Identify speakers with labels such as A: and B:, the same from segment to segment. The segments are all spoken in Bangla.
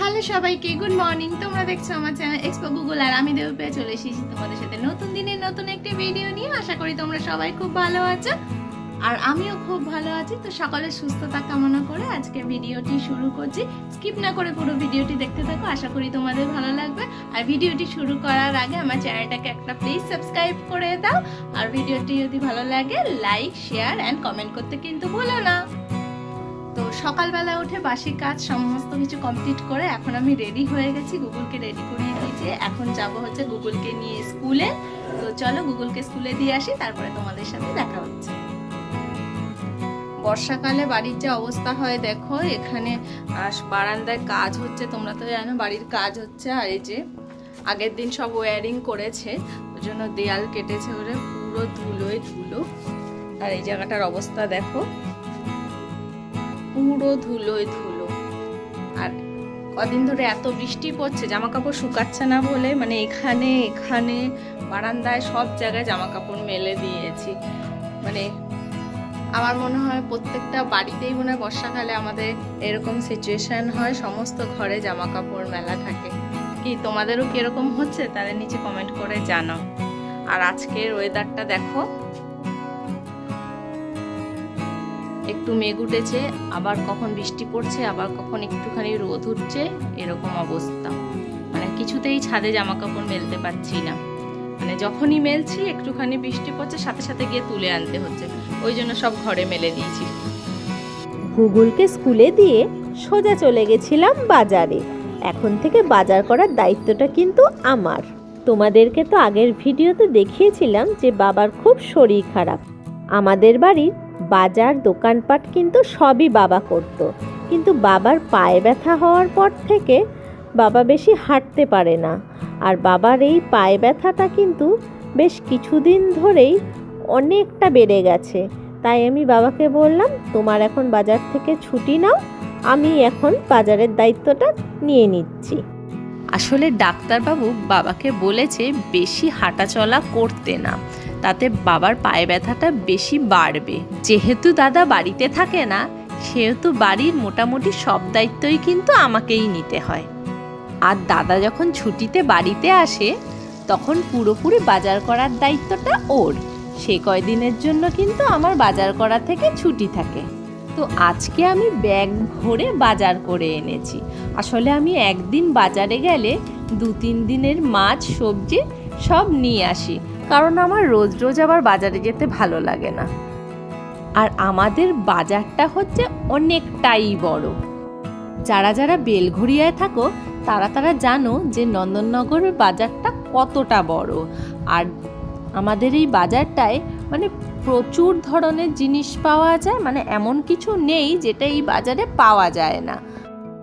A: হ্যালো সবাইকে, গুড মর্নিং। তোমরা দেখছ আমার চ্যানেল এক্সপো গুগল আর আমি দেব পেয়ে চলে এসেছি তোমাদের সাথে নতুন দিনের নতুন একটি ভিডিও নিয়ে। আশা করি তোমরা সবাই খুব ভালো আছো। আর আমিও খুব ভালো আছি, তো সকলের সুস্থতা কামনা করে আজকে ভিডিওটি শুরু করছি। স্কিপ না করে পুরো ভিডিওটি দেখতে থাকো, আশা করি তোমাদের ভালো লাগবে। আর ভিডিওটি শুরু করার আগে আমার চ্যানেলটাকে একটা প্লিজ সাবস্ক্রাইব করে দাও। আর ভিডিওটি যদি ভালো লাগে লাইক শেয়ার অ্যান্ড কমেন্ট করতে কিন্তু ভুলো না। সকালবেলা উঠে বাসি কাজ সমস্ত কিছু কমপ্লিট করে এখন আমি রেডি হয়ে গেছি, গুগলকে রেডি করিয়ে দিয়েছি। এখন যাব হচ্ছে গুগলকে নিয়ে স্কুলে তো চলো গুগলকে স্কুলে দিয়ে আসি, তারপরে তোমাদের সাথে দেখা হচ্ছে। বর্ষাকালে বাড়ির যে অবস্থা হয়, দেখো, এখানে বারান্দায় কাজ হচ্ছে, তোমরা তো জানো বাড়ির কাজ হচ্ছে। আর এই যে আগের দিন সব ওয়ারিং করেছে, ওই জন্য দেয়াল কেটেছে ওরে, পুরো ধুলোয় ধুলো। আর এই জায়গাটার অবস্থা দেখো। পুরো ধুলোয় ধুলো। আর কদিন ধরে এত বৃষ্টি পড়ছে জামা কাপড় শুকাচ্ছে না বলে মানে এখানে এখানে, বারান্দায় সব জায়গায় জামা কাপড় মেলে দিয়েছি। মানে আমার মনে হয় প্রত্যেকটা বাড়িতেই মনে হয় বর্ষাকালে আমাদের এরকম সিচুয়েশন হয়, সমস্ত ঘরে জামা কাপড় মেলা থাকে। কি তোমাদেরও কীরকম হচ্ছে? তাদের নিচে কমেন্ট করে জানাও। আর আজকের ওয়েদারটা দেখো। একটু মেঘ উঠেছে, আবার কখন বৃষ্টি পড়ছে, আবার কখন একটুখানি রোদ উঠছে, এরকম অবস্থা। মানে কিছুতেই ছাদে জামা কাপড় মেলতে পারছি না। মানে যখনই মেলছি, একটুখানি বৃষ্টি পড়ছে, সাথে সাথে গিয়ে তুলে আনতে হচ্ছে। ওই জন্য সব ঘরে মেলে দিয়েছি।
B: গুগলকে স্কুলে দিয়ে সোজা চলে গেছিলাম বাজারে। এখন থেকে বাজার করার দায়িত্বটা কিন্তু আমার। তোমাদেরকে তো আগের ভিডিওতে দেখিয়েছিলাম যে বাবার খুব শরীর খারাপ। আমাদের বাড়ির বাজার, দোকানপাট কিন্তু সবই বাবা করতো। কিন্তু বাবার পায়ে ব্যথা হওয়ার পর থেকে বাবা বেশি হাঁটতে পারে না। আর বাবার এই পায়ে ব্যথাটা কিন্তু বেশ কিছুদিন ধরেই অনেকটা বেড়ে গেছে। তাই আমি বাবাকে বললাম, তোমার এখন বাজার থেকে ছুটি নাও, আমি এখন বাজারের দায়িত্বটা নিয়ে নিচ্ছি।
A: আসলে ডাক্তারবাবু বাবাকে বলেছে, বেশি হাঁটাচলা করতে না। তাতে বাবার পায়ে ব্যথাটা বেশি বাড়বে। যেহেতু দাদা বাড়িতে থাকে না, সেহেতু বাড়ির মোটামুটি সব দায়িত্বই কিন্তু আমাকেই নিতে হয়। আর দাদা যখন ছুটিতে বাড়িতে আসে, তখন পুরোপুরি বাজার করার দায়িত্বটা ওর। সে কয়দিনের জন্য কিন্তু আমার বাজার করা থেকে ছুটি থাকে। তো আজকে আমি ব্যাগ ভরে বাজার করে এনেছি। আসলে আমি একদিন বাজারে গেলে দু তিন দিনের মাছ, সবজি সব নিয়ে আসি। কারণ আমার রোজ রোজ আবার বাজারে যেতে ভালো লাগে না। আর আমাদের বাজারটা হচ্ছে অনেকটাই বড়। যারা যারা বেলঘড়িয়ায় থাকো, তারা তারা জানো যে নন্দননগরের বাজারটা কতটা বড়। আর আমাদের এই বাজারটায় মানে প্রচুর ধরনের জিনিস পাওয়া যায় মানে এমন কিছু নেই যেটা এই বাজারে পাওয়া যায় না।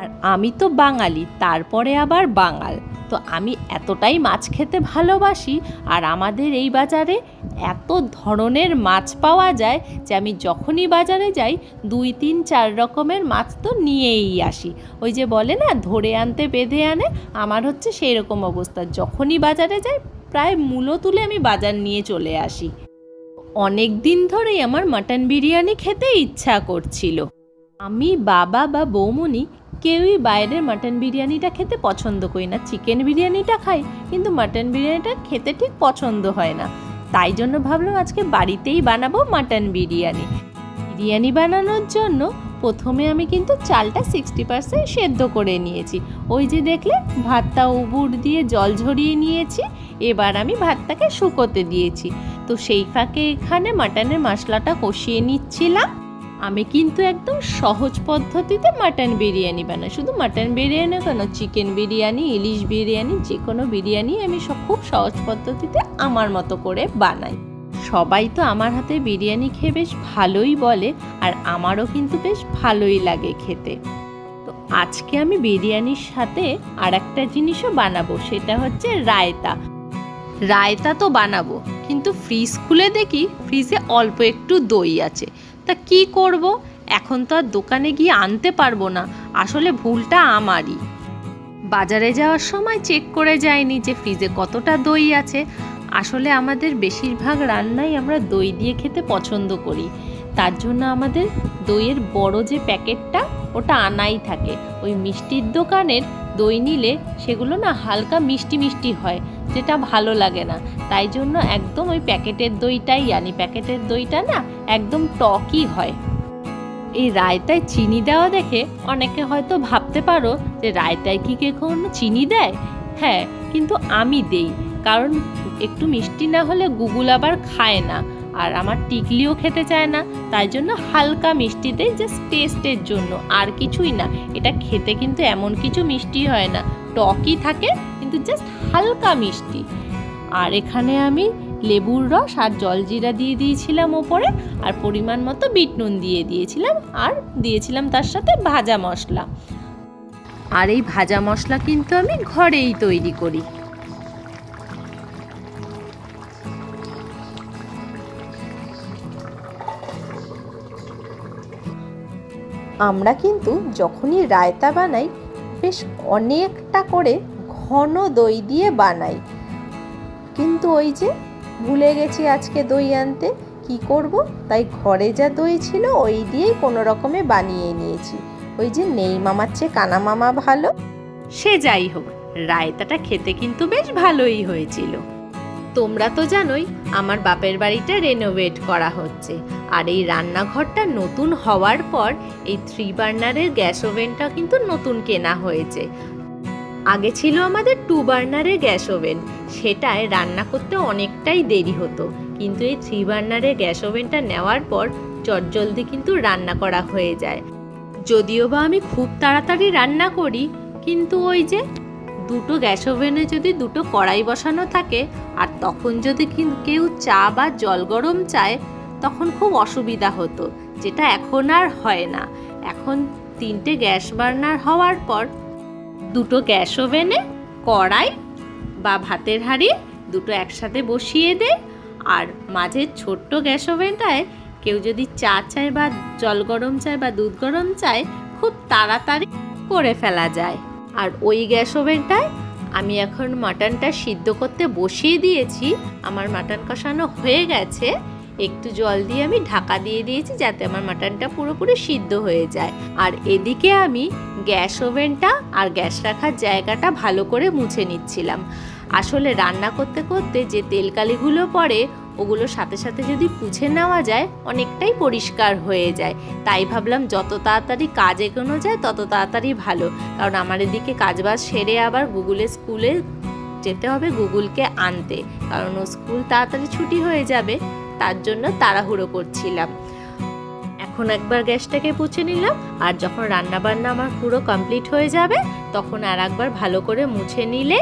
A: আর আমি তো বাঙালি, তারপরে আবার বাঙাল। তো আমি এতটাই মাছ খেতে ভালোবাসি আর আমাদের এই বাজারে এত ধরনের মাছ পাওয়া যায় যে আমি যখনই বাজারে যাই, দুই, তিন, চার রকমের মাছ তো নিয়েই আসি। ওই যে বলে না, ধরে আনতে, বেঁধে আনে, আমার হচ্ছে সেই রকম অবস্থা। যখনই বাজারে যাই, প্রায় মূলো তুলে আমি বাজার নিয়ে চলে আসি। অনেক দিন ধরেই আমার মাটন বিরিয়ানি খেতে ইচ্ছা করছিল। আমি বাবা বা বৌমনি কেউই বাইরের মাটন বিরিয়ানিটা খেতে পছন্দ করি না। চিকেন বিরিয়ানিটা খাই, কিন্তু মাটন বিরিয়ানিটা খেতে ঠিক পছন্দ হয় না। তাই জন্য ভাবলাম আজকে বাড়িতেই বানাবো মাটন বিরিয়ানি। বিরিয়ানি বানানোর জন্য প্রথমে আমি কিন্তু চালটা সিক্সটি পার্সেন্ট সেদ্ধ করে নিয়েছি। ওই যে দেখলে, ভাতটা উবুর দিয়ে জল ঝরিয়ে নিয়েছি, এবার আমি ভাতটাকে শুকোতে দিয়েছি। তো সেই ফাঁকে এখানে মাটনের মশলাটা কষিয়ে নিচ্ছিলাম। আমি কিন্তু একদম সহজ পদ্ধতিতে মাটন বিরিয়ানি বানাই। শুধু মাটন বিরিয়ানি কেন চিকেন বিরিয়ানি, ইলিশ বিরিয়ানি, যে কোনো বিরিয়ানি আমি খুব সহজ পদ্ধতিতে আমার মতো করে বানাই। সবাই তো আমার হাতে বিরিয়ানি খেয়ে বেশ ভালোই বলে, আর আমারও কিন্তু বেশ ভালোই লাগে খেতে। তো আজকে আমি বিরিয়ানির সাথে আর একটা জিনিসও বানাবো, সেটা হচ্ছে রায়তা। রায়তা তো বানাবো, কিন্তু ফ্রিজ খুলে দেখি ফ্রিজে অল্প একটু দই আছে। তা কি করব? এখন তো আর দোকানে গিয়ে আনতে পারব না। আসলে ভুলটা আমারই। বাজারে যাওয়ার সময় চেক করে যায়নি যে ফ্রিজে কতটা দই আছে। আসলে আমাদের বেশিরভাগ রান্নাই আমরা দই দিয়ে খেতে পছন্দ করি। তার জন্য আমাদের দইয়ের বড় যে প্যাকেটটা, ওটা আনাই থাকে। ওই মিষ্টির দোকানের দই নিলে সেগুলো না হালকা মিষ্টি মিষ্টি হয়। যেটা ভালো লাগে না। তাই জন্য একদম ওই প্যাকেটের দইটাই আনি। প্যাকেটের দইটা না একদম টকই হয়। এই রায়তায় চিনি দেওয়া দেখে অনেকে হয়তো ভাবতে পারো যে রায়তায় কি কখনো চিনি দেয়? হ্যাঁ কিন্তু আমি দেই। কারণ একটু মিষ্টি না হলে গুগল আবার খায় না। আর আমার টিকলিও খেতে চায় না। তাই জন্য হালকা মিষ্টি দেয় জাস্ট টেস্টের জন্য। আর কিছুই না। এটা খেতে কিন্তু এমন কিছু মিষ্টি হয় না। টকই থাকে কিন্তু জাস্ট হালকা মিষ্টি। আর এখানে আমি লেবুর রস আর জলজিরা দিয়ে দিয়েছিলাম ওপরে, আর পরিমাণ মতো বিট নুন দিয়ে দিয়েছিলাম, আর দিয়েছিলাম তার সাথে ভাজা মশলা। আর এই ভাজা মশলা কিন্তু আমি ঘরেই তৈরি করি।
B: আমরা কিন্তু যখনই রায়তা বানাই, বেশ অনেকটা করে ঘন দই দিয়ে বানাই। কিন্তু ওই যে ভুলে গেছি আজকে দই আনতে, কি করব? তাই ঘরে যা দই ছিল, ওই দিয়েই কোনো রকমে বানিয়ে নিয়েছি। ওই যে নেই মামার চেয়ে কানা মামা ভালো।
A: সে যাই হোক, রায়তাটা খেতে কিন্তু বেশ ভালোই হয়েছিল। তোমরা তো জানোই, আমার বাপের বাড়িটা রেনোভেট করা হচ্ছে। আর এই রান্নাঘরটা নতুন হওয়ার পর এই থ্রি বার্নারের গ্যাস ওভেনটা কিন্তু নতুন কেনা হয়েছে। আগে ছিল আমাদের টু বার্নারের গ্যাস ওভেন। সেটায় রান্না করতে অনেকটাই দেরি হতো। কিন্তু এই থ্রি বার্নারের গ্যাস ওভেনটা নেওয়ার পর চটজলদি কিন্তু রান্না করা হয়ে যায়। যদিও বা আমি খুব তাড়াতাড়ি রান্না করি, কিন্তু ওই যে দুটো গ্যাস ওভেনে যদি দুটো কড়াই বসানো থাকে, আর তখন যদি কেউ চা বা জল গরম চায়, তখন খুব অসুবিধা হতো, যেটা এখন আর হয় না। এখন তিনটে গ্যাস বার্নার হওয়ার পর দুটো গ্যাস ওভেনে, কড়াই বা ভাতের হাঁড়ি দুটো একসাথে বসিয়ে দেয় আর মাঝের ছোট্ট গ্যাস ওভেনটায় কেউ যদি চা চায় বা জল গরম চায় বা দুধ গরম চায়, খুব তাড়াতাড়ি করে ফেলা যায়। আর ওই গ্যাস ওভেনটায় আমি এখন মাটনটা সিদ্ধ করতে বসিয়ে দিয়েছি। আমার মাটন কষানো হয়ে গেছে। একটু জল দিয়ে আমি ঢাকা দিয়ে দিয়েছি যাতে আমার মাটনটা পুরোপুরি সিদ্ধ হয়ে যায়। আর এদিকে আমি গ্যাস ওভেনটা আর গ্যাস রাখার জায়গাটা ভালো করে মুছে নিচ্ছিলাম। আসলে রান্না করতে করতে যে তেলকালিগুলো পড়ে, ওগুলো সাথে সাথে যদি পুছে নেওয়া যায়, অনেকটাই পরিষ্কার হয়ে যায়। তাই ভাবলাম যত তাড়াতাড়ি কাজ এগোনো যায়, তত তাড়াতাড়ি ভালো। কারণ আমার এদিকে কাজবাজ সেরে আবার গুগলে স্কুলে যেতে হবে গুগলকে আনতে। কারণ ও স্কুল তাড়াতাড়ি ছুটি হয়ে যাবে, তার জন্য তাড়াহুড়ো করছিলাম। এখন একবার গ্যাসটাকে পুছে নিলাম, আর যখন রান্না বান্না আমার পুরো কমপ্লিট হয়ে যাবে, তখন আর একবার ভালো করে মুছে নিলে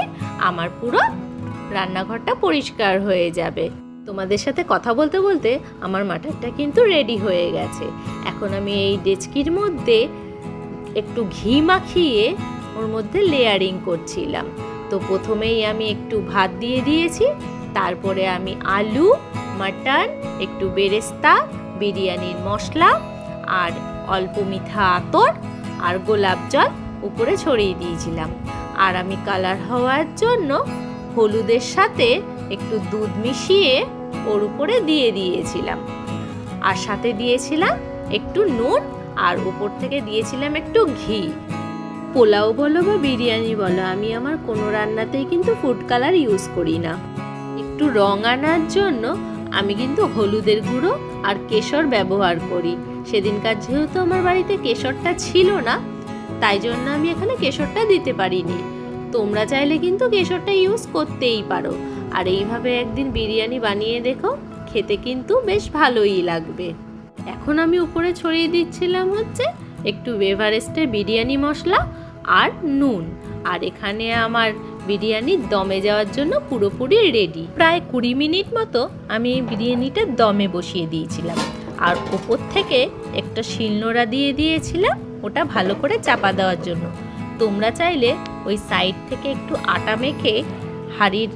A: আমার পুরো রান্নাঘরটা পরিষ্কার হয়ে যাবে। তোমাদের সাথে কথা বলতে বলতে আমার মাটনটা কিন্তু রেডি হয়ে গেছে। এখন আমি এই ডেচকির মধ্যে একটু ঘি মাখিয়ে ওর মধ্যে লেয়ারিং করছিলাম। তো প্রথমেই আমি একটু ভাত দিয়ে দিয়েছি, তারপরে আমি আলু, মাটন, একটু বেরেস্তা, বিরিয়ানির মশলা আর অল্প মিঠা আতর আর গোলাপ জল উপরে ছড়িয়ে দিয়েছিলাম। আর আমি কালার হওয়ার জন্য হলুদের সাথে একটু দুধ মিশিয়ে ওর উপরে দিয়ে দিয়েছিলাম। আর সাথে দিয়েছিলাম একটু নুন আর উপর থেকে দিয়েছিলাম একটু ঘি। পোলাও বলো বা বিরিয়ানি বলো, আমি আমার কোনো রান্নাতেই কিন্তু ফুড কালার ইউজ করি না। একটু রং আনার জন্য আমি কিন্তু হলুদের গুঁড়ো আর কেশর ব্যবহার করি। সেদিনকার যেহেতু আমার বাড়িতে কেশরটা ছিল না, তাই জন্য আমি এখানে কেশরটা দিতে পারিনি। তোমরা চাইলে কিন্তু কেশরটা ইউজ করতেই পারো। আর এইভাবে একদিন বিরিয়ানি বানিয়ে দেখো, খেতে কিন্তু বেশ ভালোই লাগবে। এখন আমি উপরে ছড়িয়ে দিচ্ছিলাম হচ্ছে একটু এভারেস্টের বিরিয়ানি মশলা আর নুন। আর এখানে আমার বিরিয়ানি দমে যাওয়ার জন্য পুরোপুরি রেডি প্রায় কুড়ি মিনিট মতো আমি এই বিরিয়ানিটা দমে বসিয়ে দিয়েছিলাম। আর ওপর থেকে একটা শিলনোড়া দিয়ে দিয়েছিলাম, ওটা ভালো করে চাপা দেওয়ার জন্য। তোমরা চাইলে ওই সাইড থেকে একটু আটা মেখে হাঁড়ির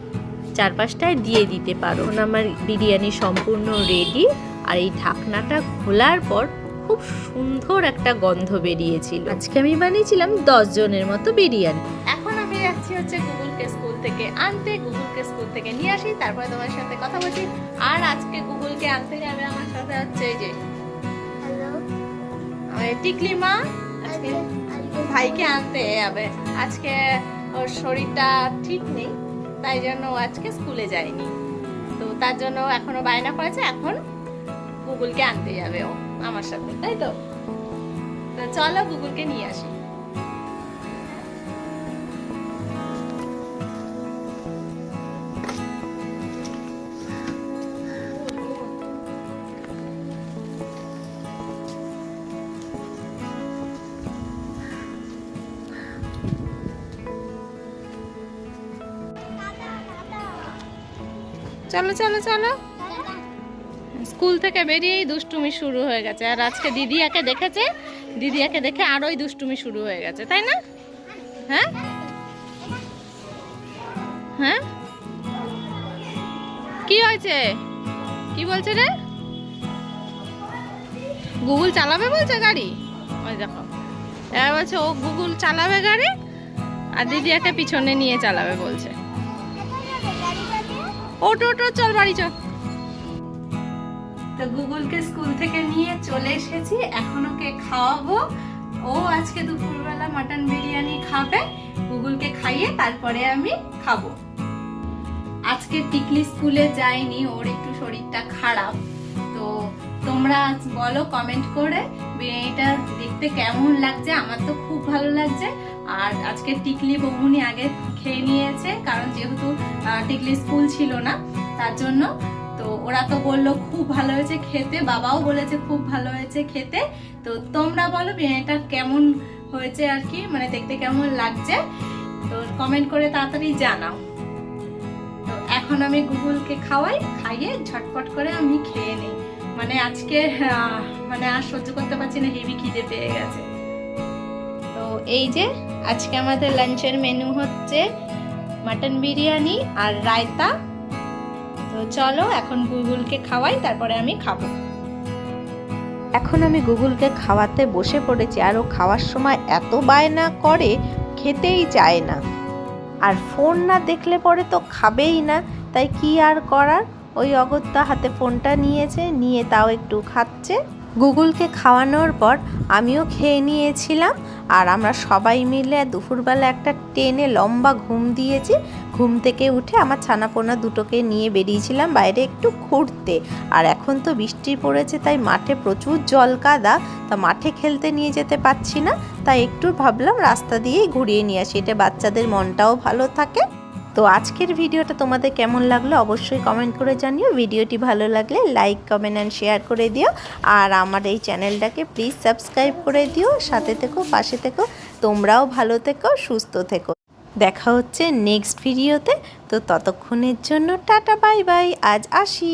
A: চারপাশটায় দিয়ে দিতে পারো। আমার বিরিয়ানি সম্পূর্ণ রেডি আর এই ঢাকনাটা খোলার পর খুব সুন্দর একটা গন্ধ বেরিয়েছিল। আজকে আমি বানিয়েছিলাম দশ জনের মতো বিরিয়ানি। এখন আমি যাচ্ছি হচ্ছে গুগলকে স্কুল থেকে আনতে গুগলকে স্কুল থেকে নিয়ে আসি তারপরে তোমার সাথে কথা বলছি। আর আজকে গুগলকে আনতে যাবে আমার সাথে হচ্ছে এই যে টিকলি মা আজকে ভাইকে আনতে যাবে। আজকে ওর শরীরটা ঠিক নেই তাই জন্য ও আজকে স্কুলে যায়নি। তো তার জন্য এখনও বায়না করেছে এখন গুগলকে আনতে যাবে ও আমার সাথে তাই তো? তো চলো গুগলকে নিয়ে আসি। চলো চলো চলো। স্কুল থেকে বেরিয়েই দুষ্টুমি শুরু হয়ে গেছে। আর আজকে দিদিয়াকে দেখেছে? দিদিয়াকে দেখে আরোই দুষ্টুমি শুরু হয়ে গেছে, তাই না? হ্যাঁ? হ্যাঁ? কি হয়েছে? কি বলছে রে? গুগল চালাবে বলছে গাড়ি? ওই দেখো। এবার বলছে, ও গুগল চালাবে গাড়ি, আর দিদিয়াকে পিছনে নিয়ে চালাবে বলছে। ওটো ওটো চল বাড়ি, চল। তো গুগলকে স্কুল থেকে নিয়ে চলে এসেছি। এখন ওকে খাওয়াবো। ও আজকে দুপুরবেলা মাটন বিরিয়ানি খাবে। গুগলকে খাইয়ে তারপরে আমি খাব। আজকে টিকলি স্কুলে যাইনি ওর একটু শরীরটা খারাপ। তোমরা বলো কমেন্ট করে। বিরিয়ানিটা দেখতে কেমন লাগছে? আমার তো খুব ভালো লাগছে। আর আজকে টিকলি বৌমুনি আগে খেয়ে নিয়েছে, কারণ যেহেতু টিকলি স্কুল ছিল না, তার জন্য। তো ওরা তো বলল, খুব ভালো হয়েছে খেতে। বাবাও বলেছে, খুব ভালো হয়েছে খেতে। তো তোমরা বলো, বিরিয়ানিটা কেমন হয়েছে আর কি? মানে দেখতে কেমন লাগছে? তো কমেন্ট করে তাড়াতাড়ি জানাও। তো এখন আমি গুগলকে খাওয়াই, খাইয়ে ঝটপট করে আমি খেয়ে নিই। মানে আজকে মানে আর সহ্য করতে পারছি না, হেভি খিদে পেয়ে গেছে। তো এই যে, আজকে আমাদের লাঞ্চের মেনু হচ্ছে মাটন বিরিয়ানি আর রায়তা। তো চলো, এখন গুগলকে খাওয়াই, তারপরে আমি খাব।
B: এখন আমি গুগলকে খাওয়াতে বসে পড়েছি, আর ও খাওয়ার সময় এত বায়না করে, খেতেই চায় না। আর ফোন না দেখলে পরে তো খাবেই না, তাই কি আর করার? ওই অগত্যা হাতে ফোনটা নিয়েছে, নিয়ে তাও একটু খাচ্ছে। গুগলকে খাওয়ানোর পর আমিও খেয়ে নিয়েছিলাম আর আমরা সবাই মিলে দুপুরবেলা একটা টেনে লম্বা ঘুম দিয়েছি। ঘুম থেকে উঠে আমার ছানাপোনা দুটোকে নিয়ে বেরিয়েছিলাম বাইরে একটু ঘুরতে। আর এখন তো বৃষ্টি পড়েছে, তাই মাঠে প্রচুর জল কাদা তা মাঠে খেলতে নিয়ে যেতে পারছি না, তাই একটু ভাবলাম রাস্তা দিয়েই ঘুরিয়ে নিয়ে আসি। এটা বাচ্চাদের মনটাও ভালো থাকে। তো আজকের ভিডিওটা তোমাদের কেমন লাগল অবশ্যই কমেন্ট করে জানিও। ভিডিওটি ভালো লাগলে লাইক কমেন্ট অ্যান্ড শেয়ার করে দিও। আর আমার এই চ্যানেলটাকে প্লিজ সাবস্ক্রাইব করে দিও। সাথে থেকো, পাশে থেকো। তোমরাও ভালো থেকো, সুস্থ থেকো। দেখা হচ্ছে নেক্সট ভিডিওতে তো। ততক্ষণের জন্য টাটা বাই বাই আজ আসি।